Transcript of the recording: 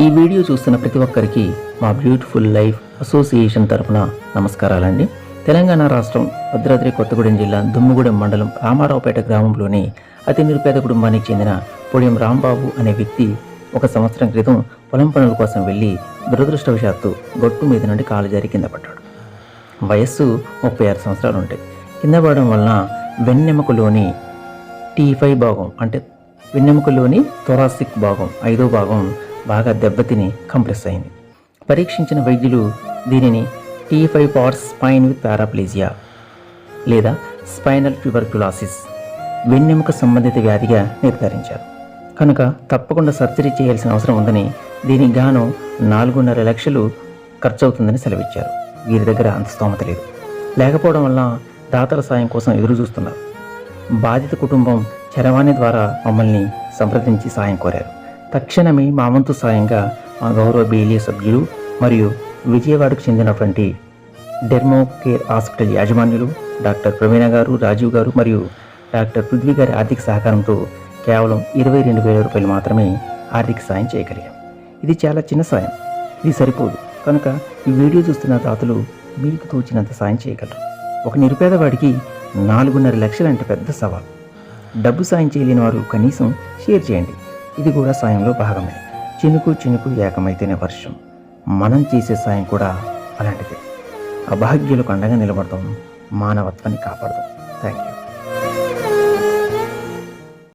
ఈ వీడియో చూస్తున్న ప్రతి ఒక్కరికి మా బ్యూటిఫుల్ లైఫ్ అసోసియేషన్ తరపున నమస్కారాలండి. తెలంగాణ రాష్ట్రం భద్రాద్రి కొత్తగూడెం జిల్లా దుమ్ముగూడెం మండలం రామారావుపేట గ్రామంలోని అతి నిరుపేద కుటుంబానికి చెందిన పొడియం రాంబాబు అనే వ్యక్తి ఒక సంవత్సరం క్రితం పొలం పనుల కోసం వెళ్ళి దురదృష్టవశాత్తు గొట్టు మీద నుండి కాలు జారి కింద పడ్డాడు. వయస్సు ముప్పై ఆరు సంవత్సరాలు ఉంటాయి కింద పడడం వలన వెన్నెముకలోని టీ ఫైవ్ భాగం అంటే వెన్నెముకలోని థొరాసిక్ భాగం ఐదో భాగం బాగా దెబ్బతిని కంప్రెస్ అయింది. పరీక్షించిన వైద్యులు దీనిని T five parts spine with paraplegia లేదా స్పైనల్ ట్యూబర్క్యులాసిస్ వెన్నెముక సంబంధిత వ్యాధిగా నిర్ధారించారు. కనుక తప్పకుండా సర్జరీ చేయాల్సిన అవసరం ఉందని దీనికి గాను నాలుగున్నర లక్షలు ఖర్చవుతుందని సెలవిచ్చారు. వీరి దగ్గర అంత స్తోమత లేదు. లేకపోవడం వల్ల దాతల సాయం కోసం ఎదురు చూస్తున్నారు. బాధిత కుటుంబం చరవాణి ద్వారా మమ్మల్ని సంప్రదించి సాయం కోరారు. తక్షణమే మా వంతు సాయంగా మా గౌరవ బీఎల్ఏ సభ్యులు మరియు విజయవాడకు చెందినటువంటి డెర్మో కేర్ హాస్పిటల్ యాజమాన్యులు డాక్టర్ ప్రవీణ గారు రాజీవ్ గారు మరియు డాక్టర్ పృథ్వీ గారి ఆర్థిక సహకారంతో కేవలం ఇరవై రెండు వేల రూపాయలు మాత్రమే ఆర్థిక సాయం చేయగలిగాం. ఇది చాలా చిన్న సాయం. ఇది సరిపోదు. కనుక ఈ వీడియో చూస్తున్న దాతలు మీకు తోచినంత సాయం చేయగలరు. ఒక నిరుపేదవాడికి నాలుగున్నర లక్షలంటే పెద్ద సవాల్. డబ్బు సాయం చేయలేని వారు కనీసం షేర్ చేయండి. ఇది కూడా సాయంలో భాగమే. చినుకు చినుకు ఏకమైతేనే వర్షం. మనం చేసే సాయం కూడా అలాంటిదే. అభాగ్యులకు అండగా నిలబడతాం. మానవత్వాన్ని కాపాడదాం థ్యాంక్ యూ